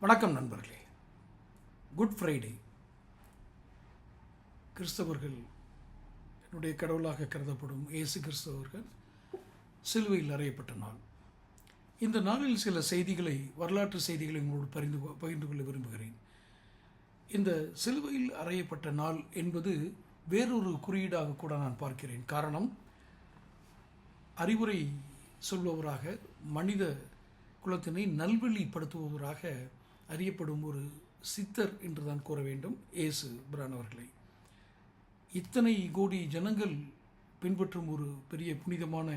வணக்கம் நண்பர்களே. Good Friday கிறிஸ்தவர்கள் என்னுடைய கடவுளாக கருதப்படும் இயேசு கிறிஸ்தவர்கள் சிலுவையில் அறையப்பட்ட நாள். இந்த நாளில் சில செய்திகளை வரலாற்று செய்திகளை உங்களோடு பரிந்து கொ- பகிர்ந்து கொள்ள விரும்புகிறேன். இந்த சிலுவையில் அறையப்பட்ட நாள் என்பது வேறொரு குறியீடாக கூட நான் பார்க்கிறேன். காரணம் அறிவுரை சொல்பவராக மனித குலத்தினை நல்வழிப்படுத்துபவராக அறியப்படும் ஒரு சித்தர் என்று தான் கூற வேண்டும். இயேசு பிரான் அவர்களை. இத்தனை கோடி ஜனங்கள் பின்பற்றும் ஒரு பெரிய புனிதமான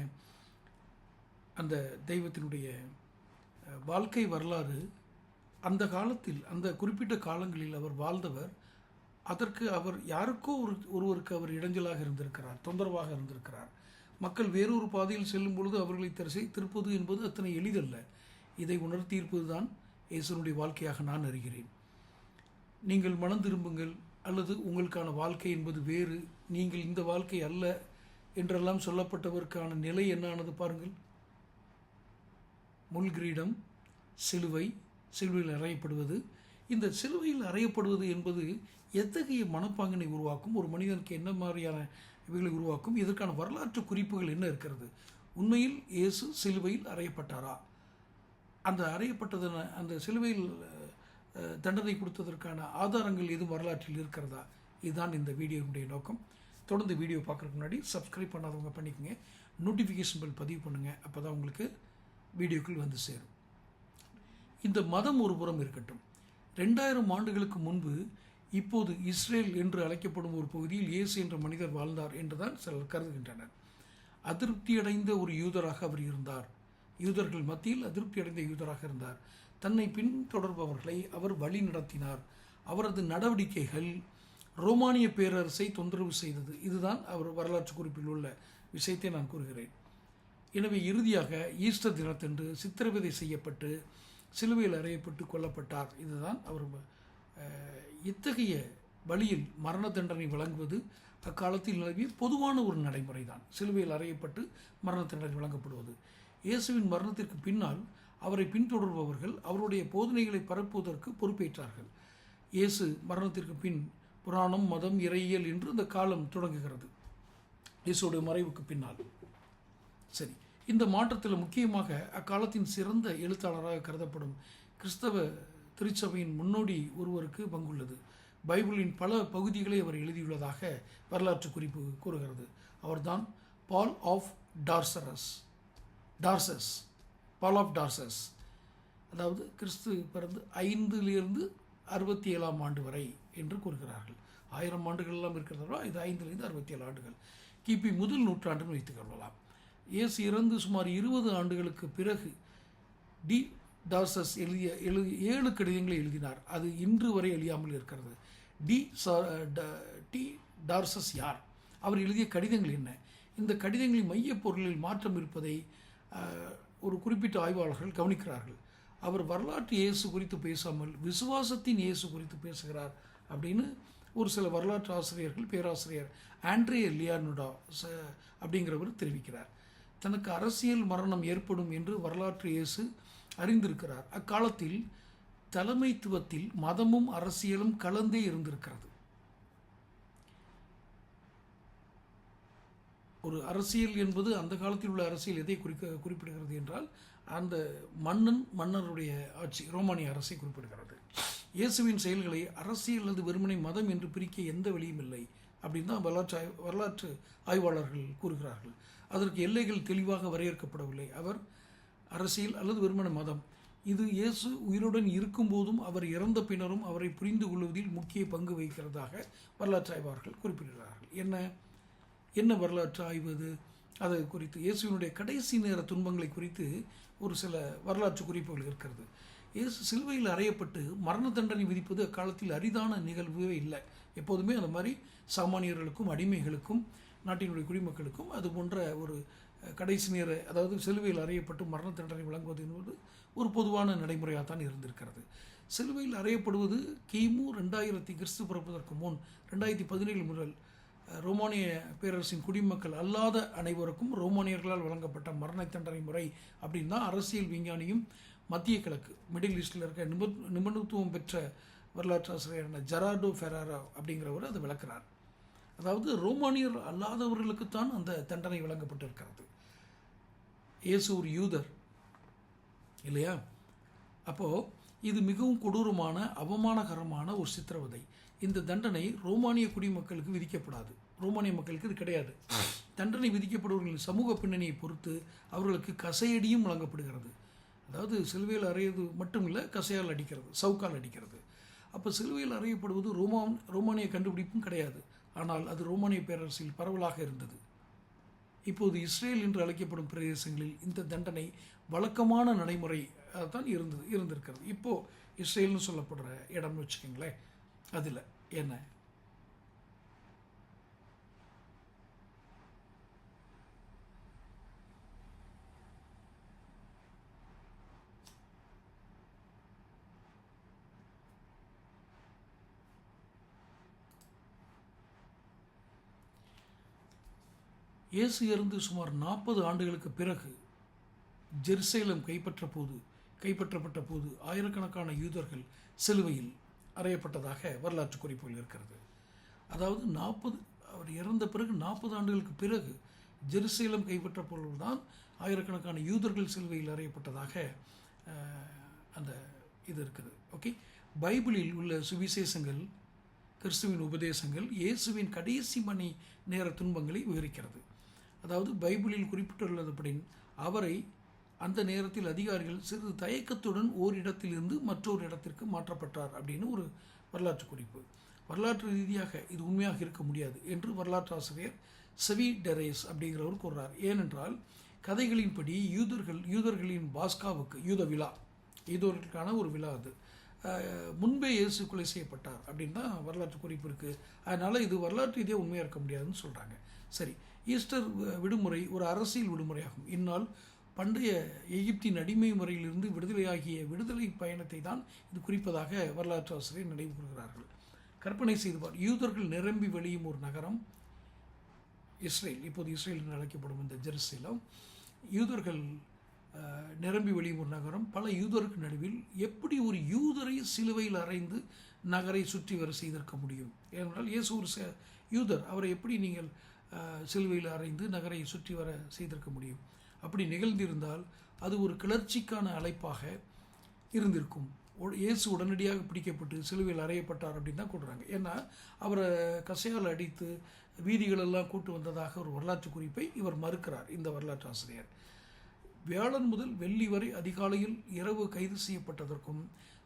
அந்த தெய்வத்தினுடைய வாழ்க்கை வரலாறு அந்த காலத்தில் அந்த குறிப்பிட்ட காலங்களில் அவர் வாழ்ந்தவர் அதற்கு அவர் யாருக்கோ ஒரு ஒருவருக்கு அவர் இடைஞ்சலாக இருந்திருக்கிறார் தொந்தரவாக இருந்திருக்கிறார். மக்கள் வேறொரு பாதையில் செல்லும் பொழுது அவர்களை திசை திருப்பது என்பது அத்தனை எளிதல்ல. இதை உணர்த்தியிருப்பது தான் இயேசுனுடைய வாழ்க்கையாக நான் அறிகிறேன். நீங்கள் மனம் திரும்புங்கள் அல்லது உங்களுக்கான வாழ்க்கை என்பது வேறு. நீங்கள் இந்த வாழ்க்கை அல்ல என்றெல்லாம் சொல்லப்பட்டவருக்கான நிலை என்னானது பாருங்கள். முள்கிரீடம் சிலுவை சிலுவையில் அறையப்படுவது. இந்த சிலுவையில் அறையப்படுவது என்பது எத்தகைய மனப்பாங்கினை உருவாக்கும்? ஒரு மனிதனுக்கு என்ன மாதிரியான இவைகளை உருவாக்கும்? இதற்கான வரலாற்று குறிப்புகள் என்ன இருக்கிறது? உண்மையில் இயேசு சிலுவையில் அறையப்பட்டாரா? அந்த அறையப்பட்டது அந்த சிலுவையில் தண்டனை கொடுத்ததற்கான ஆதாரங்கள் எதுவும் வரலாற்றில் இருக்கிறதா? இதுதான் இந்த வீடியோவுடைய நோக்கம். தொடர்ந்து வீடியோ பார்க்குறதுக்கு முன்னாடி சப்ஸ்கிரைப் பண்ணாதவங்க பண்ணிக்கோங்க. நோட்டிஃபிகேஷன் பெல் பதிவு பண்ணுங்கள் அப்போ தான் உங்களுக்கு வீடியோக்கள் வந்து சேரும். இந்த மதம் ஒரு புறம் இருக்கட்டும். ரெண்டாயிரம் ஆண்டுகளுக்கு முன்பு இப்போது இஸ்ரேல் என்று அழைக்கப்படும் ஒரு பகுதியில் இயேசு என்ற மனிதர் வாழ்ந்தார் என்றுதான் சிலர் கருதுகின்றனர். அதிருப்தியடைந்த ஒரு யூதராக அவர் இருந்தார். யூதர்கள் மத்தியில் அதிருப்தி அடைந்த யூதராக இருந்தார். தன்னை பின்தொடர்பவர்களை அவர் வழி நடத்தினார். அவரது நடவடிக்கைகள் ரோமானிய பேரரசை தொந்தரவு செய்தது. இதுதான் அவர் வரலாற்று குறிப்பில் உள்ள விஷயத்தை நான் கூறுகிறேன். எனவே இறுதியாக ஈஸ்டர் தினத்தன்று சித்திரவதை செய்யப்பட்டு சிலுவையில் அறையப்பட்டு கொல்லப்பட்டார். இதுதான் அவர் இத்தகைய வழியில் மரண தண்டனை வழங்குவது அக்காலத்தில் நிலவிய பொதுவான ஒரு நடைமுறை தான் சிலுவையில் அறையப்பட்டு மரண தண்டனை வழங்கப்படுவது. இயேசுவின் மரணத்திற்கு பின்னால் அவரை பின்தொடர்பவர்கள் அவருடைய போதனைகளை பரப்புவதற்கு பொறுப்பேற்றார்கள். இயேசு மரணத்திற்கு பின் புராணம் மதம் இறையியல் என்று இந்த காலம் தொடங்குகிறது. இயேசுடைய மறைவுக்கு பின்னால். சரி இந்த மாற்றத்தில் முக்கியமாக அக்காலத்தின் சிறந்த எழுத்தாளராக கருதப்படும் கிறிஸ்தவ திருச்சபையின் முன்னோடி ஒருவருக்கு பங்குள்ளது. பைபிளின் பல பகுதிகளை அவர் எழுதியுள்ளதாக வரலாற்று குறிப்பு கூறுகிறது. அவர்தான் Paul of Tarsus Tarsus Paul of Tarsus. அதாவது கிறிஸ்து பிறந்து ஐந்திலிருந்து அறுபத்தி ஏழாம் ஆண்டு வரை என்று கூறுகிறார்கள். ஆயிரம் ஆண்டுகள் எல்லாம் இருக்கிறதோ? இது ஐந்திலிருந்து அறுபத்தி ஏழு ஆண்டுகள். கிபி முதல் நூற்றாண்டுன்னு வைத்துக் கொள்ளலாம். இயேசு இறந்து சுமார் இருபது ஆண்டுகளுக்கு பிறகு டி டார்சஸ் எழுதிய எழு ஏழு கடிதங்களை எழுதினார். அது இன்று வரை அழியாமல் இருக்கிறது. டி சா- ட- டி டார்சஸ் யார்? அவர் எழுதிய கடிதங்கள் என்ன? இந்த கடிதங்களின் மையப்பொருளில் மாற்றம் இருப்பதை ஒரு குறிப்பிட்ட ஆய்வாளர்கள் கவனிக்கிறார்கள். அவர் வரலாற்று இயேசு குறித்து பேசாமல் விசுவாசத்தின் இயேசு குறித்து பேசுகிறார் அப்படின்னு ஒரு சில வரலாற்று ஆசிரியர்கள் பேராசிரியர் ஆண்ட்ரே லியானுடா ச- அப்படிங்கிறவர் தெரிவிக்கிறார். தனக்கு அரசியல் மரணம் ஏற்படும் என்று வரலாற்று இயேசு அறிந்திருக்கிறார். அக்காலத்தில் தலைமைத்துவத்தில் மதமும் அரசியலும் கலந்தே இருந்திருக்கிறது. ஒரு அரசியல் என்பது அந்த காலத்தில் உள்ள அரசியல் எதை குறிக்க குறிப்பிடுகிறது என்றால் அந்த மன்னன் மன்னருடைய ஆட்சி ரோமானிய அரசை குறிப்பிடுகிறது. இயேசுவின் செயல்களை அரசியல் அல்லது வெறுமனை மதம் என்று பிரிக்க எந்த வழியும் இல்லை அப்படின்னு தான் வரலாற்று ஆய்- வரலாற்று ஆய்வாளர்கள் கூறுகிறார்கள். அதற்கு எல்லைகள் தெளிவாக வரையறுக்கப்படவில்லை. அவர் அரசியல் அல்லது வெறுமனை மதம். இது இயேசு உயிருடன் இருக்கும்போதும் அவர் இறந்த பின்னரும் அவரை புரிந்து கொள்வதில் முக்கிய பங்கு வகிக்கிறதாக வரலாற்று ஆய்வாளர்கள் குறிப்பிடுகிறார்கள். என்ன? என்ன வரலாற்று ஆய்வு அது? அது குறித்து இயேசுவினுடைய கடைசி நேர துன்பங்களை குறித்து ஒரு சில வரலாற்று குறிப்புகள் இருக்கிறது. இயேசு சிலுவையில் அறையப்பட்டு மரண தண்டனை விதிப்பது அக்காலத்தில் அரிதான நிகழ்வே இல்லை. எப்போதுமே அந்த மாதிரி சாமானியர்களுக்கும் அடிமைகளுக்கும் நாட்டினுடைய குடிமக்களுக்கும் அது போன்ற ஒரு கடைசி நேர அதாவது சிலுவையில் அறையப்பட்டு மரண தண்டனை வழங்குவது என்பது ஒரு பொதுவான நடைமுறையாக தான் இருந்திருக்கிறது. சிலுவையில் அறையப்படுவது கிமு ரெண்டாயிரத்தி கிறிஸ்து பிறப்பதற்கு முன் ரெண்டாயிரத்தி பதினேழு முதல் ரோமானிய பேரரசின் குடிமக்கள் அல்லாத அனைவருக்கும் ரோமானியர்களால் வழங்கப்பட்ட மரண தண்டனை முறை அப்படின்னு தான் அரசியல் விஞ்ஞானியும் மத்திய கிழக்கு மிடில் ஈஸ்டில் இருக்க நிபு நிபுணத்துவம் பெற்ற வரலாற்று ஆசிரியரான ஜெரார்டோ ஃபெராரா அப்படிங்கிறவர் அதை விளக்குறார். அதாவது ரோமானியர் அல்லாதவர்களுக்குத்தான் அந்த தண்டனை வழங்கப்பட்டிருக்கிறது. இயேசு ஒரு யூதர் இல்லையா? அப்போது இது மிகவும் கொடூரமான அவமானகரமான ஒரு சித்திரவதை. இந்த தண்டனை ரோமானிய குடிமக்களுக்கு விதிக்கப்படாது. ரோமானிய மக்களுக்கு இது கிடையாது. தண்டனை விதிக்கப்படுவர்களின் சமூக பின்னணியை பொறுத்து அவர்களுக்கு கசையடியும் வழங்கப்படுகிறது. அதாவது சிலுவையில் அறையது மட்டும் இல்லை கசையால் அடிக்கிறது சவுக்கால் அடிக்கிறது. அப்போ சிலுவையில் அறையப்படுவது ரோமான் ரோமானிய கண்டுபிடிப்பும் கிடையாது. ஆனால் அது ரோமானிய பேரரசில் பரவலாக இருந்தது. இப்போது இஸ்ரேல் என்று அழைக்கப்படும் பிரதேசங்களில் இந்த தண்டனை வழக்கமான நடைமுறை தான் இருந்தது இருந்திருக்கிறது. இப்போது இஸ்ரேல்னு சொல்லப்படுற இடம்னு வச்சுக்கோங்களேன். அதில் என்ன? இயேசு இருந்து சுமார் நாற்பது ஆண்டுகளுக்கு பிறகு ஜெருசலேம் கைப்பற்ற போது கைப்பற்றப்பட்ட போது ஆயிரக்கணக்கான யூதர்கள் சிலுவையில் அறையப்பட்டதாக வரலாற்று குறிப்புகள் இருக்கிறது. அதாவது நாற்பது அவர் இறந்த பிறகு நாற்பது ஆண்டுகளுக்கு பிறகு ஜெருசலேம் கைப்பற்ற பொருள்தான் ஆயிரக்கணக்கான யூதர்கள் சிலுவையில் அறையப்பட்டதாக அந்த இது இருக்குது. ஓகே? பைபிளில் உள்ள சுவிசேஷங்கள் கிறிஸ்துவின் உபதேசங்கள் இயேசுவின் கடைசி மணி நேர துன்பங்களை விவரிக்கிறது. அதாவது பைபிளில் குறிப்பிட்டுள்ளதுபடி அவரை அந்த நேரத்தில் அதிகாரிகள் சிறிது தயக்கத்துடன் ஓரிடத்திலிருந்து மற்றொரு இடத்திற்கு மாற்றப்பட்டார் அப்படின்னு ஒரு வரலாற்று குறிப்பு. வரலாற்று ரீதியாக இது உண்மையாக இருக்க முடியாது என்று வரலாற்று ஆசிரியர் செவி டெரேஸ் அப்படிங்கிறவர் கூறுறார். ஏனென்றால் கதைகளின்படி யூதர்கள் யூதர்களின் பாஸ்காவுக்கு யூத விழா யூதர்களுக்கான ஒரு விழா அது. முன்பே இயேசு கொலை செய்யப்பட்டார் அப்படின்னு தான் வரலாற்று குறிப்பு இருக்குது அதனால் இது வரலாற்று ரீதியாக உண்மையாக இருக்க முடியாதுன்னு சொல்கிறாங்க சரி ஈஸ்டர் விடுமுறை ஒரு அரசியல் விடுமுறையாகும். இந்நாள் பண்டைய எகிப்தின் அடிமை முறையிலிருந்து விடுதலையாகிய விடுதலை பயணத்தை தான் இது குறிப்பதாக வரலாற்று ஆசிரியர் நினைவு கூறுகிறார்கள். கற்பனை செய்துவார் யூதர்கள் நிரம்பி வெளியும் ஒரு நகரம் இஸ்ரேல். இப்போது இஸ்ரேல் என்று அழைக்கப்படும் இந்த ஜெருசலம். யூதர்கள் நிரம்பி வெளியும் ஒரு நகரம். பல யூதருக்கு நடுவில் எப்படி ஒரு யூதரை சிலுவையில் அறைந்து நகரை சுற்றி வர செய்திருக்க முடியும்? ஏனென்றால் இயேசு ஒரு யூதர். அவரை எப்படி நீங்கள் சிலுவையில் அறைந்து நகரை சுற்றி வர செய்திருக்க முடியும்? அப்படி நிகழ்ந்திருந்தால் அது ஒரு கிளர்ச்சிக்கான அழைப்பாக இருந்திருக்கும். இயேசு உடனடியாக பிடிக்கப்பட்டு சிலுவையில் அறையப்பட்டார் அப்படின்னு தான் கூடுறாங்க ஏன்னா அவரை கசையால் அடித்து வீதிகளெல்லாம் கூட்டு வந்ததாக ஒரு வரலாற்று குறிப்பை இவர் மறுக்கிறார் இந்த வரலாற்று ஆசிரியர். வியாழன் முதல் வெள்ளி வரை அதிகாலையில் இரவு கைது செய்யப்பட்டதற்கும்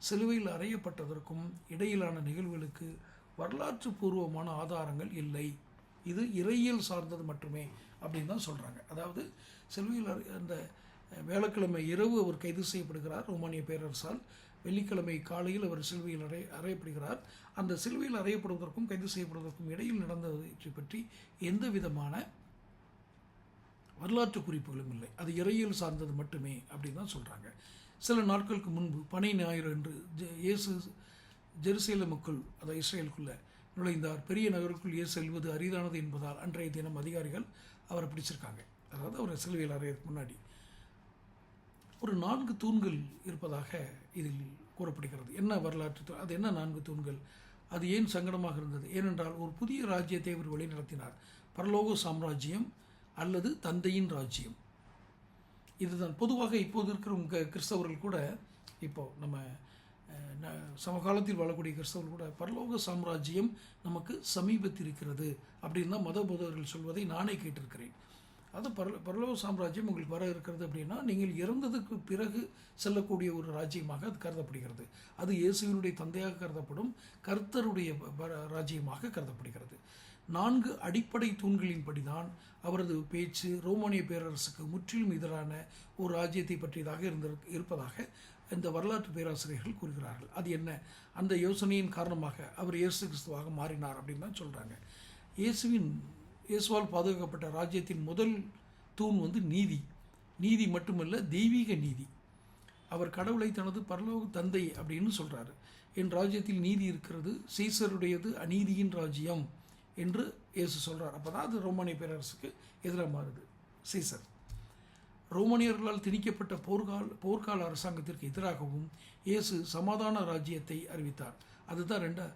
சிலுவையில் அறையப்பட்டதற்கும் இடையிலான நிகழ்வுகளுக்கு வரலாற்று பூர்வமான ஆதாரங்கள் இல்லை. இது இறையியல் சார்ந்தது மட்டுமே. அப்படின்னு தான் சொல்கிறாங்க அதாவது சிலுவையில் அறை- அந்த வேளக்கிழமை இரவு அவர் கைது செய்யப்படுகிறார் ரோமானிய பேரரசால். வெள்ளிக்கிழமை காலையில் அவர் சிலுவையில் அறை அறையப்படுகிறார். அந்த சிலுவையில் அறையப்படுவதற்கும் கைது செய்யப்படுவதற்கும் இடையில் நடந்ததை பற்றி எந்த விதமான வரலாற்று குறிப்புகளும் இல்லை. அது இறையியல் சார்ந்தது மட்டுமே அப்படின்னு தான் சொல்கிறாங்க சில நாட்களுக்கு முன்பு பனை ஞாயிறு என்று ஜெ- இயேசு ஜெருசேலமுக்குள் அதாவது இஸ்ரேலுக்குள்ளே நுழைந்தார். பெரிய நகருக்குள் இயேசு செல்வது அரிதானது என்பதால் அன்றைய தினம் அதிகாரிகள் அவரை பிடிச்சிருக்காங்க. அதாவது அவர் சிலுவையில் அறையிற்கு முன்னாடி. ஒரு நான்கு தூண்கள் இருப்பதாக இதில் கூறப்படுகிறது. என்ன வரலாற்று அது என்ன நான்கு தூண்கள்? அது ஏன் சங்கடமாக இருந்தது? ஏனென்றால் ஒரு புதிய ராஜ்யத்தை அவர் வழிநடத்தினார். பரலோக சாம்ராஜ்யம் அல்லது தந்தையின் ராஜ்யம். இதுதான். பொதுவாக இப்போது இருக்கிற கிறிஸ்தவர்கள் கூட இப்போ நம்ம சமகாலத்தில் வாழக்கூடிய கிறிஸ்தவர்கள் கூட பரலோக சாம்ராஜ்யம் நமக்கு சமீபத்திருக்கிறது அப்படின்னு தான் மத போதகர்கள் சொல்வதை நானே கேட்டிருக்கிறேன். அது பரல பரலோக சாம்ராஜ்யம் உங்களுக்கு வர இருக்கிறது அப்படின்னா நீங்கள் இறந்ததுக்கு பிறகு செல்லக்கூடிய ஒரு ராஜ்யமாக அது கருதப்படுகிறது. அது இயேசுவினுடைய தந்தையாக கருதப்படும் கர்த்தருடைய ராஜ்யமாக கருதப்படுகிறது. நான்கு அடிப்படை தூண்களின்படி தான் அவரது பேச்சு ரோமானிய பேரரசுக்கு முற்றிலும் எதிரான ஒரு ராஜ்யத்தை பற்றியதாக இருந்த இருப்பதாக இந்த வரலாற்று பேராசிரியர்கள் கூறுகிறார்கள். அது என்ன? அந்த யோசனையின் காரணமாக அவர் இயேசு கிறிஸ்துவாக மாறினார் அப்படின்னு தான் சொல்கிறாங்க இயேசுவின் இயேசுவால் பாதுகாக்கப்பட்ட ராஜ்யத்தின் முதல் தூண் வந்து நீதி. நீதி மட்டுமல்ல தெய்வீக நீதி. அவர் கடவுளை தனது பரலோக தந்தை அப்படின்னு சொல்கிறாரு என் ராஜ்யத்தில் நீதி இருக்கிறது சீசருடையது அநீதியின் ராஜ்யம் என்று இயேசு சொல்கிறார் அப்போ தான் அது ரோமானிய பேரரசுக்கு எதிராக மாறுது. சீசர். ரோமானியர்களால் திணிக்கப்பட்ட போர்க்கால போர்க்கால அரசாங்கத்திற்கு எதிராகவும் இயேசு சமாதான ராஜ்யத்தை அறிவித்தார். அதுதான் ரெண்டா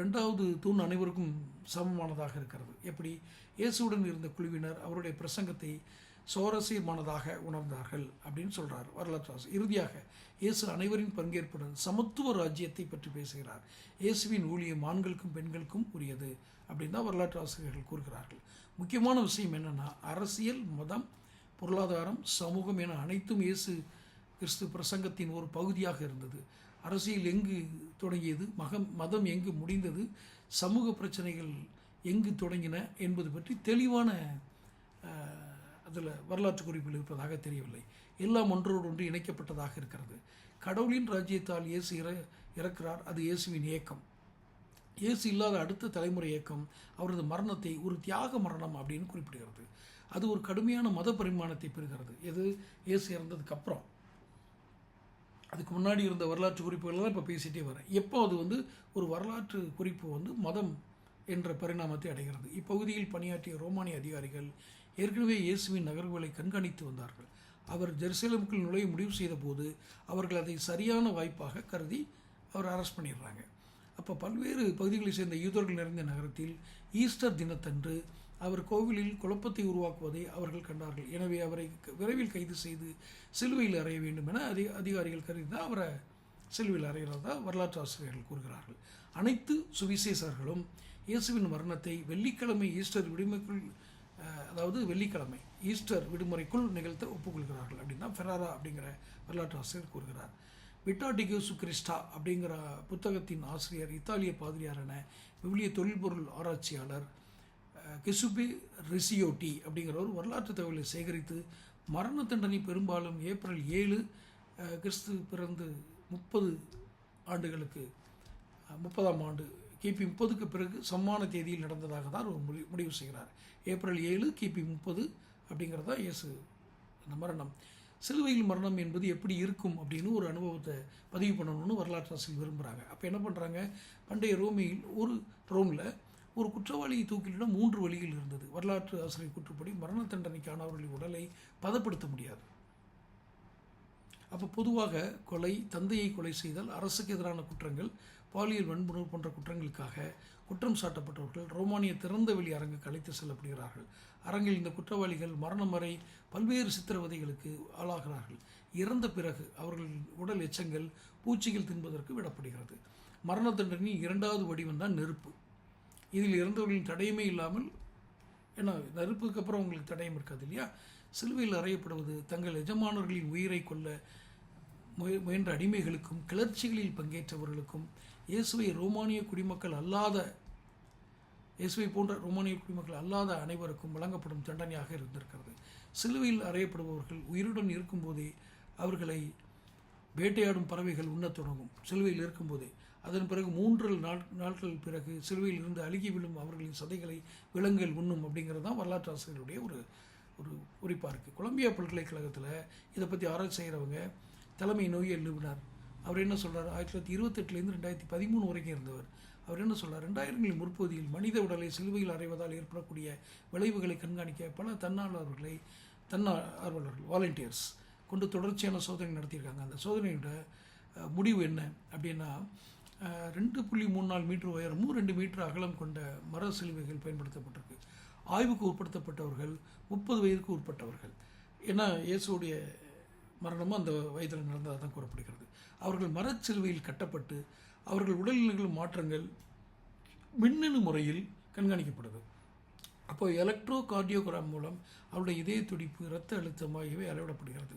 ரெண்டாவது தூண் அனைவருக்கும் சமமானதாக இருக்கிறது. எப்படி? இயேசுவுடன் இருந்த குழுவினர் அவருடைய பிரசங்கத்தை சுவாரஸ்யமானதாக உணர்ந்தார்கள் அப்படின்னு சொல்றார் வரலாற்று இறுதியாக இயேசு அனைவரின் பங்கேற்புடன் சமத்துவ ராஜ்யத்தை பற்றி பேசுகிறார். இயேசுவின் ஊழியம் ஆண்களுக்கும் பெண்களுக்கும் உரியது அப்படின்னு தான் வரலாற்று ஆசிரியர்கள் கூறுகிறார்கள். முக்கியமான விஷயம் என்னன்னா அரசியல் மதம் பொருளாதாரம் சமூகம் என அனைத்தும் இயேசு கிறிஸ்து பிரசங்கத்தின் ஒரு பகுதியாக இருந்தது. அரசியல் எங்கு தொடங்கியது? மகம் மதம் எங்கு முடிந்தது? சமூக பிரச்சனைகள் எங்கு தொடங்கின என்பது பற்றி தெளிவான அதில் வரலாற்று குறிப்பில் இருப்பதாக தெரியவில்லை. எல்லாம் ஒன்றோடொன்று இணைக்கப்பட்டதாக இருக்கிறது. கடவுளின் ராஜ்யத்தால் இயேசு இற இறக்கிறார். அது இயேசுவின் இயக்கம். இயேசு இல்லாத அடுத்த தலைமுறை இயக்கம் அவரது மரணத்தை ஒரு தியாக மரணம் அப்படின்னு குறிப்பிடுகிறது. அது ஒரு கடுமையான மத பரிமாணத்தை பெறுகிறது. எது? இயேசு இறந்ததுக்கு அப்புறம். அதுக்கு முன்னாடி இருந்த வரலாற்று குறிப்புகள்லாம் இப்போ பேசிகிட்டே வரேன் எப்போ அது வந்து ஒரு வரலாற்று குறிப்பு வந்து மதம் என்ற பரிணாமத்தை அடைகிறது? இப்பகுதியில் பணியாற்றிய ரோமானிய அதிகாரிகள் ஏற்கனவே இயேசுவின் நகர்வுகளை கண்காணித்து வந்தார்கள். அவர் ஜெருசலேமுக்குள் நுழைய முடிவு செய்த போது அவர்கள் அதை சரியான வாய்ப்பாக கருதி அவர் அரெஸ்ட் பண்ணிடுறாங்க. அப்போ பல்வேறு பகுதிகளைச் சேர்ந்த யூதர்கள் நிறைந்த நகரத்தில் ஈஸ்டர் தினத்தன்று அவர் கோவிலில் குழப்பத்தை உருவாக்குவதை அவர்கள் கண்டார்கள். எனவே அவரை க- விரைவில் கைது செய்து சிலுவையில் அறைய வேண்டும் என அதி அதிகாரிகள் கருதி தான் அவரை சிலுவையில் அறையிறதா வரலாற்று ஆசிரியர்கள் கூறுகிறார்கள். அனைத்து சுவிசேஷர்களும் இயேசுவின் மரணத்தை வெள்ளிக்கிழமை ஈஸ்டர் விடுமுறைக்குள் அதாவது வெள்ளிக்கிழமை ஈஸ்டர் விடுமுறைக்குள் நிகழ்த்த ஒப்புக்கொள்கிறார்கள் அப்படின்னா ஃபெராரா அப்படிங்கிற வரலாற்று ஆசிரியர் கூறுகிறார். விட்டாடிகோசு கிறிஸ்டா அப்படிங்கிற புத்தகத்தின் ஆசிரியர் இத்தாலிய பாதிரியாரான விவிலிய தொழில்பொருள் ஆராய்ச்சியாளர் கிசுபி ரிசியோட்டி அப்படிங்கிறவர் வரலாற்று தகவலை சேகரித்து மரண தண்டனை பெரும்பாலும் ஏப்ரல் ஏழு கிறிஸ்து பிறந்து முப்பது ஆண்டுகளுக்கு முப்பதாம் ஆண்டு கிபி முப்பதுக்கு பிறகு சம்மான தேதியில் நடந்ததாக தான் ஒரு முடி முடிவு செய்கிறார். ஏப்ரல் ஏழு கிபி முப்பது அப்படிங்கிறதா இயேசு அந்த மரணம். சிலுவையில் மரணம் என்பது எப்படி இருக்கும் அப்படின்னு ஒரு அனுபவத்தை பதிவு பண்ணணும்னு வரலாற்று ஆசிரியர் விரும்புகிறாங்க அப்போ என்ன பண்ணுறாங்க பண்டைய ரோமியில் ஒரு ரோமில் ஒரு குற்றவாளியை தூக்கிலிட மூன்று வழிகள் இருந்தது. வரலாற்று ஆசிரியர் கூற்றுப்படி மரண தண்டனைக்கானவர்களின் உடலை பதப்படுத்த முடியாது. அப்போ பொதுவாக கொலை தந்தையை கொலை செய்தல் அரசுக்கு எதிரான குற்றங்கள் பாலியல் வன்புணர்வு போன்ற குற்றங்களுக்காக குற்றம் சாட்டப்பட்டவர்கள் ரோமானிய திறந்த வெளி அரங்குக்கு அழைத்து செல்லப்படுகிறார்கள். அரங்கில் இந்த குற்றவாளிகள் மரணம் வரை பல்வேறு சித்திரவதைகளுக்கு ஆளாகிறார்கள். இறந்த பிறகு அவர்கள் உடல் எச்சங்கள் பூச்சிகள் தின்பதற்கு விடப்படுகிறது. மரண தண்டனையின் இரண்டாவது வடிவம் தான் நெருப்பு. இதில் இறந்தவர்களின் தடையுமே இல்லாமல் ஏன்னா நெருப்புக்கு அப்புறம் உங்களுக்கு தடையும் இருக்காது இல்லையா? சிலுவையில் அறையப்படுவது தங்கள் எஜமானர்களின் உயிரை கொல்ல முய- முயன்ற அடிமைகளுக்கும் கிளர்ச்சிகளில் பங்கேற்றவர்களுக்கும் இயேசுவை ரோமானிய குடிமக்கள் அல்லாத இயேசுவை போன்ற ரோமானிய குடிமக்கள் அல்லாத அனைவருக்கும் வழங்கப்படும் தண்டனையாக இருந்திருக்கிறது. சிலுவையில் அறையப்படுபவர்கள் உயிருடன் இருக்கும்போதே அவர்களை வேட்டையாடும் பறவைகள் உண்ணத் தொடங்கும். சிலுவையில் இருக்கும்போதே. அதன் பிறகு மூன்று நாள் நாட்கள் பிறகு சிலுவையில் இருந்து அழுகி விழும் அவர்களின் சதைகளை விலங்குகள் உண்ணும் அப்படிங்கிறது தான் வரலாற்று ஆசிரியருடைய ஒரு ஒரு குறிப்பாக இருக்குது கொலம்பியா பல்கலைக்கழகத்தில் இதை பற்றி ஆராய்ச்சி செய்கிறவங்க தலைமை நோயியல் நிபுணர். அவர் என்ன சொல்கிறார் ஆயிரத்தி தொள்ளாயிரத்தி இருபத்தெட்டுலேருந்து ரெண்டாயிரத்தி பதிமூணு வரைக்கும் இருந்தவர். அவர் என்ன சொல்றார்? ரெண்டாயிரங்களின் முற்பகுதியில் மனித உடலை சிலுவையில் அறைவதால் ஏற்படக்கூடிய விளைவுகளை கண்காணிக்க பல தன்னார்வலர்களை தன்னார்வலர்கள் வாலண்டியர்ஸ் கொண்டு தொடர்ச்சியான சோதனை நடத்தியிருக்காங்க. அந்த சோதனையோட முடிவு என்ன? அப்படின்னா ரெண்டு புள்ளி மூணு நாலு மீட்டர் உயரமும் ரெண்டு மீட்டர் அகலம் கொண்ட மர சிலுவைகள் பயன்படுத்தப்பட்டிருக்கு. ஆய்வுக்கு உட்படுத்தப்பட்டவர்கள் முப்பது வயதுக்கு உட்பட்டவர்கள். ஏன்னா இயேசுடைய மரணமும் அந்த வயதில் நடந்ததாக தான் கூறப்படுகிறது. அவர்கள் மரச்சிலுவையில் கட்டப்பட்டு அவர்கள் உடல்நிலைகள் மாற்றங்கள் மின்னணு முறையில் கண்காணிக்கப்படுது. அப்போ எலக்ட்ரோ கார்டியோகிராம் மூலம் அவருடைய இதய துடிப்பு இரத்த அழுத்தம் ஆகியவை அளவிடப்படுகிறது.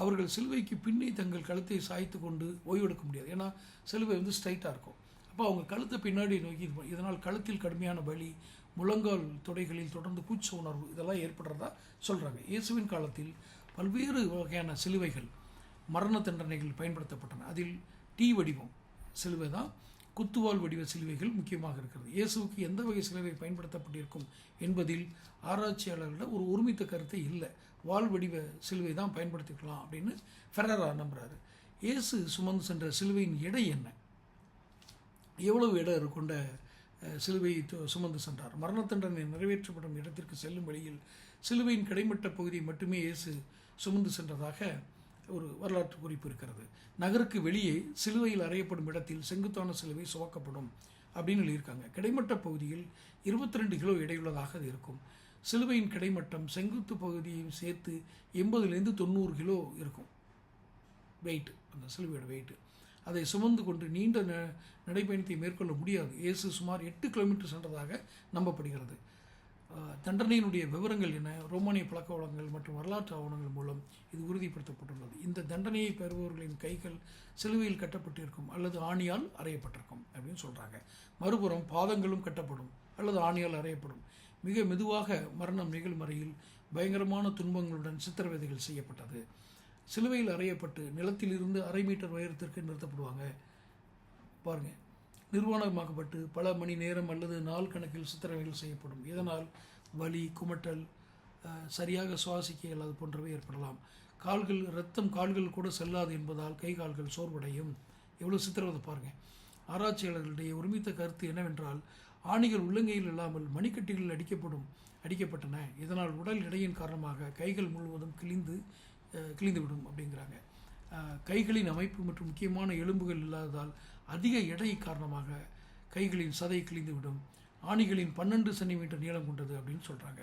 அவர்கள் சிலுவைக்கு பின்னே தங்கள் கழுத்தை சாய்த்து கொண்டு ஓய்வெடுக்க முடியாது. ஏன்னா சிலுவை வந்து ஸ்ட்ரைட்டாக இருக்கும். அப்போ அவங்க கழுத்தை பின்னாடி நோக்கி இதனால் கழுத்தில் கடுமையான வலி முழங்கால் துடைகளில் தொடர்ந்து கூச்ச உணர்வு இதெல்லாம் ஏற்படுறதா சொல்கிறாங்க இயேசுவின் காலத்தில் பல்வேறு வகையான சிலுவைகள் மரண தண்டனைகள் பயன்படுத்தப்பட்டன. அதில் டி வடிவம் சிலுவை தான் குத்துவால் வடிவ சிலுவைகள் முக்கியமாக இருக்கிறது. இயேசுக்கு எந்த வகை சிலுவை பயன்படுத்தப்பட்டிருக்கும் என்பதில் ஆராய்ச்சியாளர்களிடம் ஒரு ஒருமித்த கருத்தை இல்லை. வால் வடிவ சிலுவை தான் பயன்படுத்திக்கலாம் அப்படின்னு ஃபெரரா நம்புறாரு. இயேசு சுமந்து சென்ற சிலுவையின் எடை என்ன? எவ்வளவு எடை கொண்ட சிலுவை சுமந்து சென்றார்? மரண தண்டனை நிறைவேற்றப்படும் இடத்திற்கு செல்லும் வழியில் சிலுவையின் கிடைமட்ட பகுதியை மட்டுமே இயேசு சுமந்து சென்றதாக ஒரு வரலாற்று குறிப்பு இருக்கிறது. நகருக்கு வெளியே சிலுவையில் அறையப்படும் இடத்தில் செங்குத்தான சிலுவை சுவக்கப்படும் அப்படின்னு எழுதியிருக்காங்க. கிடைமட்ட பகுதியில் இருபத்தி ரெண்டு கிலோ எடையுள்ளதாக அது இருக்கும். சிலுவையின் கிடைமட்டம் செங்குத்து பகுதியையும் சேர்த்து எண்பதுலேருந்து தொண்ணூறு கிலோ இருக்கும். வெயிட் அந்த சிலுவையோட வெயிட்டு அதை சுமந்து கொண்டு நீண்ட ந நடைப்பயணத்தை மேற்கொள்ள முடியாது. இயேசு சுமார் எட்டு கிலோமீட்டர் சென்றதாக நம்பப்படுகிறது. தண்டனையினுடைய விவரங்கள் என்ன? ரோமானிய பழக்க வழக்கங்கள் மற்றும் வரலாற்று ஆவணங்கள் மூலம் இது உறுதிப்படுத்தப்பட்டுள்ளது. இந்த தண்டனையை பெறுபவர்களின் கைகள் சிலுவையில் கட்டப்பட்டிருக்கும் அல்லது ஆணியால் அறையப்பட்டிருக்கும் அப்படின்னு சொல்கிறாங்க மறுபுறம் பாதங்களும் கட்டப்படும் அல்லது ஆணியால் அறையப்படும். மிக மெதுவாக மரணம் நிகழும் வரையில் பயங்கரமான துன்பங்களுடன் சித்திரவதைகள் செய்யப்பட்டது. சிலுவையில் அறையப்பட்டு நிலத்திலிருந்து அரை மீட்டர் உயரத்திற்கு நிறுத்தப்படுவாங்க. பாருங்கள் நிர்வாணமாக்கப்பட்டு பல மணி நேரம் அல்லது நாள் கணக்கில் சித்திரவைகள் செய்யப்படும். இதனால் வலி குமட்டல் சரியாக சுவாசிக்க இயலாது போன்றவை ஏற்படலாம். கால்கள் ரத்தம் கால்கள் கூட செல்லாது என்பதால் கை கால்கள் சோர்வடையும். எவ்வளோ சித்திரவதை பாருங்கள் ஆராய்ச்சியாளர்களுடைய ஒருமித்த கருத்து என்னவென்றால் ஆணிகள் உள்ளங்கையில் இல்லாமல் மணிக்கட்டிகளில் அடிக்கப்படும் அடிக்கப்பட்டன. இதனால் உடல் எடையின் காரணமாக கைகள் முழுவதும் கிழிந்து கிழிந்துவிடும் அப்படிங்கிறாங்க. கைகளின் அமைப்பு மற்றும் முக்கியமான எலும்புகள் இல்லாததால் அதிக எடை காரணமாக கைகளின் சதை கிழிந்துவிடும். ஆணிகளின் பன்னெண்டு சென்டிமீட்டர் நீளம் கொண்டது அப்படின்னு சொல்கிறாங்க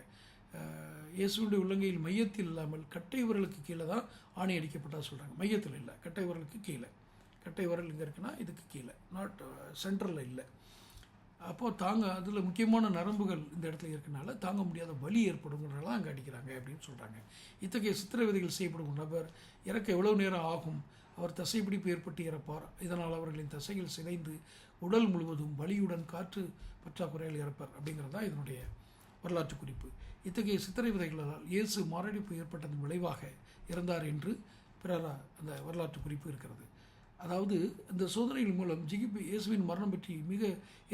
இயேசுடைய உள்ளங்கையில் மையத்தில் இல்லாமல் கட்டை விரலுக்கு கீழே தான் ஆணி அடிக்கப்பட்டா சொல்கிறாங்க மையத்தில் இல்லை கட்டை விரலுக்கு கீழே. கட்டை விரல் இங்கே இருக்குன்னா இதுக்கு கீழே. நாட் சென்டரில் இல்லை. அப்போது தாங்க அதில் முக்கியமான நரம்புகள் இந்த இடத்துல இருக்கனால தாங்க முடியாத வலி ஏற்படுங்கிறனால அங்கே அடிக்கிறாங்க அப்படின்னு சொல்கிறாங்க இத்தகைய சித்திரவதைகள் செய்யப்படும் நபர் இறக்க எவ்வளவு நேரம் ஆகும்? அவர் தசைப்பிடிப்பு ஏற்பட்டு இறப்பார் இதனால் அவர்களின் தசைகள் சிதைந்து உடல் முழுவதும் வலியுடன் காற்று பற்றாக்குறையில் இறப்பார் அப்படிங்கிறது தான் இதனுடைய வரலாற்று குறிப்பு. இத்தகைய சித்திரை விதைகளால் இயேசு மாரடைப்பு ஏற்பட்டதன் விளைவாக இறந்தார் என்று பிறர் அந்த வரலாற்று குறிப்பு இருக்கிறது. அதாவது இந்த சோதனைகள் மூலம் ஜிகிபி இயேசுவின் மரணம் பற்றி மிக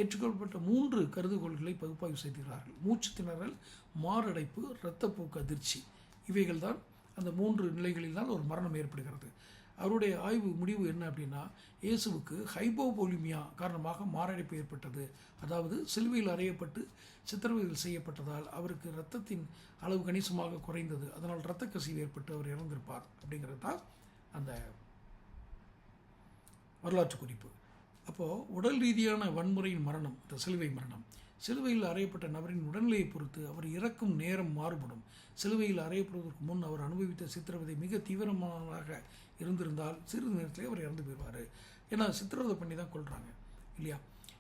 ஏற்றுக்கொள்ளப்பட்ட மூன்று கருதுகோள்களை பகுப்பாய்வு செய்கிறார்கள் மூச்சு திணறல் மாரடைப்பு இரத்தப்போக்கு அதிர்ச்சி. இவைகள் தான் அந்த மூன்று நிலைகளில் தான் ஒரு மரணம் ஏற்படுகிறது. அவருடைய ஆய்வு முடிவு என்ன அப்படின்னா இயேசுவுக்கு ஹைபோபோலிமியா காரணமாக மாரடைப்பு ஏற்பட்டது. அதாவது சிலுவையில் அறையப்பட்டு சித்திரவதைகள் செய்யப்பட்டதால் அவருக்கு இரத்தத்தின் அளவு கணிசமாக குறைந்தது. அதனால் இரத்த கசிவு ஏற்பட்டு அவர் இறந்திருப்பார் அப்படிங்கிறது தான் அந்த வரலாற்று குறிப்பு. அப்போது உடல் ரீதியான வன்முறையின் மரணம் இந்த சிலுவை மரணம் சிலுவையில் அறையப்பட்ட நபரின் உடல்நிலையை பொறுத்து அவர் இறக்கும் நேரம் மாறுபடும். சிலுவையில் அறையப்படுவதற்கு முன் அவர் அனுபவித்த சித்திரவதை மிக தீவிரமானதாக இருந்திருந்தால் சிறிது நேரத்திலே அவர் இறந்து போயிடுவார். ஏன்னா சித்திரவதை பண்ணி தான் கொள்கிறாங்க இல்லையா?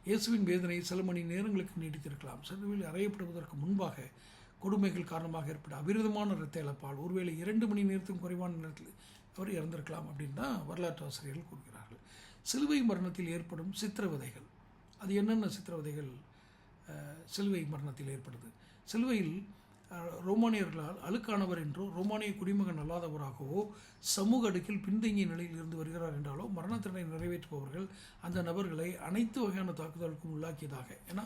இயேசுவின் வேதனை சில மணி நேரங்களுக்கு நீடித்திருக்கலாம். சிலுவையில் அறையப்படுவதற்கு முன்பாக கொடுமைகள் காரணமாக ஏற்பட்ட அபிரிதமான இரத்த இழப்பால் ஒருவேளை இரண்டு மணி நேரத்துக்கும் குறைவான நேரத்தில் அவர் இறந்திருக்கலாம் அப்படின்னு தான் வரலாற்று ஆசிரியர்கள் கூறுகிறார்கள். சிலுவை மரணத்தில் ஏற்படும் சித்திரவதைகள் அது என்னென்ன சித்திரவதைகள்? சிலுவை மரணத்தில் ஏற்படுது சிலுவையில் ரோமானியர்களால் அழுக்கானவர் என்றோ ரோமானிய குடிமகன் அல்லாதவராகவோ சமூக அடுக்கில் பின்தங்கிய நிலையில் இருந்து வருகிறார் என்றாலோ மரண தண்டனை நிறைவேற்றுபவர்கள் அந்த நபர்களை அனைத்து வகையான தாக்குதலுக்கும் உள்ளாக்கியதாக. ஏன்னா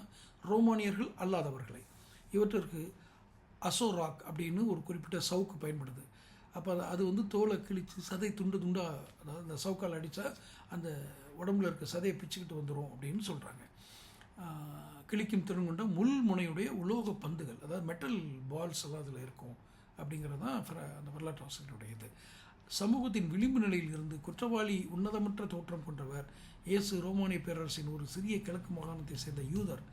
ரோமானியர்கள் அல்லாதவர்களை. இவற்றிற்கு அசோராக் அப்படின்னு ஒரு குறிப்பிட்ட சவுக்கு பயன்படுது. அப்போ அது வந்து தோலை கிழித்து சதை துண்டு துண்டாக அதாவது அந்த சவுக்கால் அடித்தா அந்த உடம்புல இருக்க சதையை பிச்சுக்கிட்டு வந்துடும் அப்படின்னு சொல்கிறாங்க கிழிக்கும் திறன் கொண்ட முள் முனையுடைய உலோக பந்துகள் அதாவது மெட்டல் பால்ஸ் எல்லாம் அதில் இருக்கும் அப்படிங்கிறது தான் அந்த வரலாற்று ஆசிரியருடைய இது. சமூகத்தின் விளிம்பு நிலையில் இருந்து குற்றவாளி உன்னதமற்ற தோற்றம் கொண்டவர் இயேசு ரோமானிய பேரரசின் ஒரு சிறிய கிழக்கு மாகாணத்தை சேர்ந்த யூதர்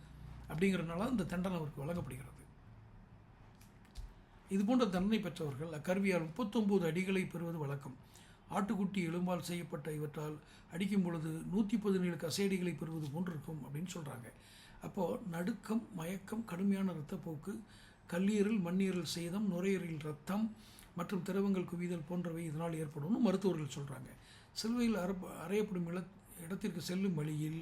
அப்படிங்கிறதுனால இந்த தண்டனை அவருக்கு வழங்கப்படுகிறது. இது போன்ற தண்டனை பெற்றவர்கள் அக்கருவியால் முப்பத்தொம்போது அடிகளை பெறுவது வழக்கம். ஆட்டுக்குட்டி எலும்பால் செய்யப்பட்ட இவற்றால் அடிக்கும் பொழுது நூற்றி பதினேழு கசையடிகளை பெறுவது போன்றிருக்கும் அப்படின்னு சொல்கிறாங்க அப்போது நடுக்கம் மயக்கம் கடுமையான இரத்தப்போக்கு கல்லீரல் மண்ணீரல் சேதம் நுரையீரல் ரத்தம் மற்றும் திரவங்கள் குவிதல் போன்றவை இதனால் ஏற்படும்னு மருத்துவர்கள் சொல்கிறாங்க சிலுவையில் அற அறையப்படும் இட இடத்திற்கு செல்லும் வழியில்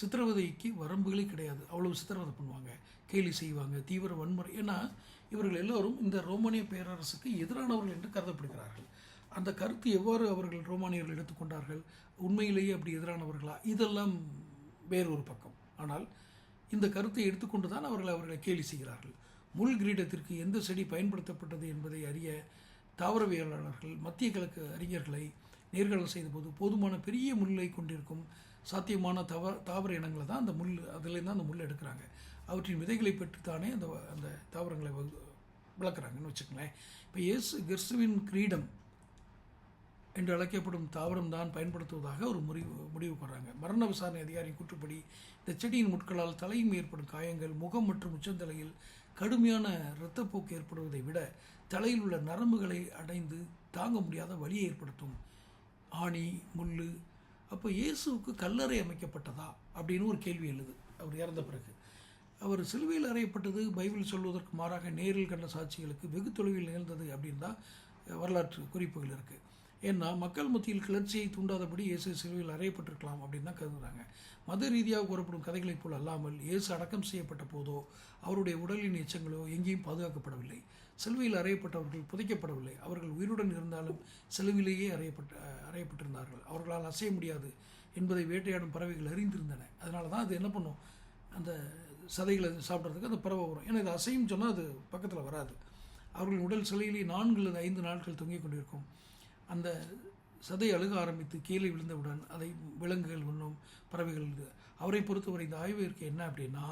சித்திரவதைக்கு வரம்புகளே கிடையாது. அவ்வளவு சித்திரவதை பண்ணுவாங்க. கேலி செய்வாங்க தீவிர வன்முறை. ஏன்னா இவர்கள் எல்லோரும் இந்த ரோமானிய பேரரசுக்கு எதிரானவர்கள் என்று கருதப்படுகிறார்கள். அந்த கருத்து எவ்வாறு அவர்கள் ரோமானியர்கள் எடுத்துக்கொண்டார்கள்? உண்மையிலேயே அப்படி எதிரானவர்களா? இதெல்லாம் வேறொரு பக்கம். ஆனால் இந்த கருத்தை எடுத்துக்கொண்டு தான் அவர்கள் அவர்களை கேலி செய்கிறார்கள். முள் கிரீடத்திற்கு எந்த செடி பயன்படுத்தப்பட்டது என்பதை அறிய தாவரவியலாளர்கள் மத்திய கிழக்கு அறிஞர்களை நேர்காணல் செய்தபோது போதுமான பெரிய முல்லை கொண்டிருக்கும் சாத்தியமான தவ தாவர இனங்களை தான் அந்த முள் அதுலேருந்து அந்த முள் எடுக்கிறாங்க. அவற்றின் விதைகளை பெற்றுத்தானே அந்த அந்த தாவரங்களை வகு- விளக்குறாங்கன்னு வச்சுக்கோங்களேன். இப்போ இயேசு கிறிஸ்துவின் கிரீடம் என்று அழைக்கப்படும் தாவரம் தான் பயன்படுத்துவதாக ஒரு முடிவு முடிவு வர்றாங்க மரண விசாரணை அதிகாரி கூற்றுப்படி இந்த செடியின் முட்களால் தலையும் ஏற்படும் காயங்கள் முகம் மற்றும் உச்சந்தலையில் கடுமையான இரத்தப்போக்கு ஏற்படுவதை விட தலையில் உள்ள நரம்புகளை அடைந்து தாங்க முடியாத வழியை ஏற்படுத்தும். ஆணி முள் அப்போ இயேசுவுக்கு கல்லறை அமைக்கப்பட்டதா? அப்படின்னு ஒரு கேள்வி எழுது. அவர் இறந்த பிறகு. அவர் சிலுவையில் அறையப்பட்டது பைபிள் சொல்வதற்கு மாறாக நேரில் கண்ட சாட்சிகளுக்கு வெகு தொலைவில் நிகழ்ந்தது அப்படின்னு தான் வரலாற்று குறிப்புகள் இருக்குது ஏன்னா மக்கள் மத்தியில் கிளர்ச்சியை தூண்டாதபடி இயேசு சிலுவையில் அறையப்பட்டிருக்கலாம் அப்படின்னு தான் கருதுகிறாங்க மத ரீதியாக கூறப்படும் கதைகளைப் போல் அல்லாமல் இயேசு அடக்கம் செய்யப்பட்ட போதோ அவருடைய உடலின் எச்சங்களோ எங்கேயும் பாதுகாக்கப்படவில்லை. சிலுவையில் அறையப்பட்டவர்கள் புதைக்கப்படவில்லை. அவர்கள் உயிருடன் இருந்தாலும் சிலுவிலேயே அறையப்பட்ட அறையப்பட்டிருந்தார்கள். அவர்களால் அசைய முடியாது என்பதை வேட்டையாடும் பறவைகள் அறிந்திருந்தன. அதனால தான் அது என்ன பண்ணும்? அந்த சதைகளை சாப்பிட்றதுக்கு அந்த பறவை வரும். ஏன்னா இது அசையும் சொன்னால் அது பக்கத்தில் வராது. அவர்களின் உடல் சிலையிலே நான்கு அல்லது ஐந்து நாட்கள் தொங்கிக் கொண்டிருக்கும். அந்த சதை அழுக ஆரம்பித்து கீழே விழுந்தவுடன் அதை விலங்குகள் உண்ணும் பறவைகள் அவரை பொறுத்தவரை இந்த ஆய்விற்கு என்ன அப்படின்னா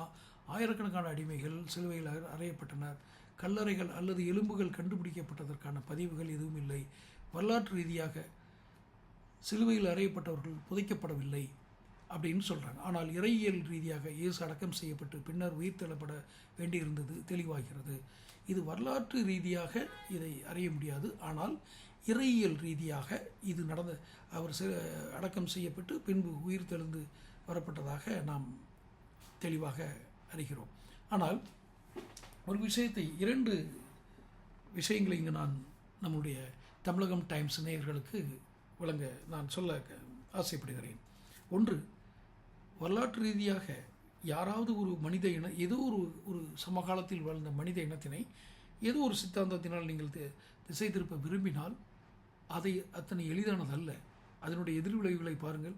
ஆயிரக்கணக்கான அடிமைகள் சிலுவையில் அறையப்பட்டனர். கல்லறைகள் அல்லது எலும்புகள் கண்டுபிடிக்கப்பட்டதற்கான பதிவுகள் எதுவும் இல்லை. வரலாற்று ரீதியாக சிலுவையில் அறையப்பட்டவர்கள் புதைக்கப்படவில்லை அப்படின்னு சொல்கிறாங்க ஆனால் இறையியல் ரீதியாக இயேசு அடக்கம் செய்யப்பட்டு பின்னர் உயிர் தள்ளப்பட வேண்டியிருந்தது தெளிவாகிறது. இது வரலாற்று ரீதியாக இதை அறிய முடியாது. ஆனால் இறையியல் ரீதியாக இது நடந்த அவர் அடக்கம் செய்யப்பட்டு பின்பு உயிர் தெழுந்து வரப்பட்டதாக நாம் தெளிவாக அறிகிறோம். ஆனால் ஒரு விஷயத்தை இரண்டு விஷயங்களை இங்கு நான் நம்முடைய தமிழகம் டைம்ஸ் நேயர்களுக்கு வழங்க நான் சொல்ல ஆசைப்படுகிறேன். ஒன்று வரலாற்று ரீதியாக யாராவது ஒரு மனித இன ஏதோ ஒரு ஒரு சமகாலத்தில் வாழ்ந்த மனித இனத்தினை ஏதோ ஒரு சித்தாந்தத்தினால் நீங்கள் திசை திருப்ப விரும்பினால் அதை அத்தனை எளிதானதல்ல. அதனுடைய எதிர்விளைவுகளை பாருங்கள்.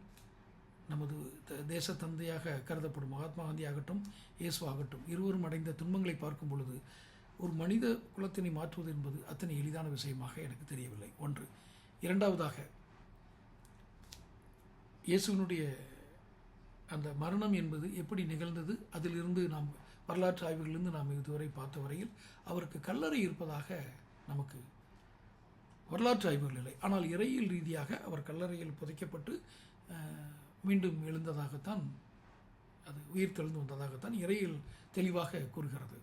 நமது த- தேச தந்தையாக கருதப்படும் மகாத்மா காந்தி ஆகட்டும் இயேசு ஆகட்டும் இருவரும் அடைந்த துன்பங்களை பார்க்கும் பொழுது ஒரு மனித குலத்தினை மாற்றுவது என்பது அத்தனை எளிதான விஷயமாக எனக்கு தெரியவில்லை. ஒன்று. இரண்டாவதாக இயேசுவினுடைய அந்த மரணம் என்பது எப்படி நிகழ்ந்தது? அதிலிருந்து நாம் வரலாற்று ஆய்வுகளிலிருந்து நாம் இதுவரை பார்த்த வரையில் அவருக்கு கல்லறை இருப்பதாக நமக்கு வரலாற்று ஆய்வுகள் இல்லை. ஆனால் இறையியல் ரீதியாக அவர் கல்லறையில் புதைக்கப்பட்டு மீண்டும் எழுந்ததாகத்தான் அது உயிர் தெழுந்து வந்ததாகத்தான் இறையில் தெளிவாக கூறுகிறது.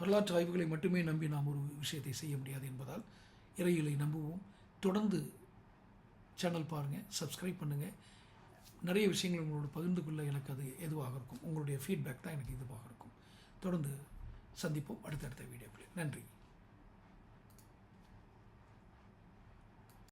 வரலாற்று ஆய்வுகளை மட்டுமே நம்பி நாம் ஒரு விஷயத்தை செய்ய முடியாது என்பதால் இறையிலை நம்புவோம். தொடர்ந்து சேனல் பாருங்கள் சப்ஸ்கிரைப் பண்ணுங்கள் நிறைய விஷயங்கள் உங்களோட பகிர்ந்து கொள்ள எனக்கு அது எதுவாக இருக்கும். உங்களுடைய ஃபீட்பேக் தான் எனக்கு இதுவாக இருக்கும். தொடர்ந்து சந்திப்போம் அடுத்தடுத்த வீடியோக்களில். நன்றி.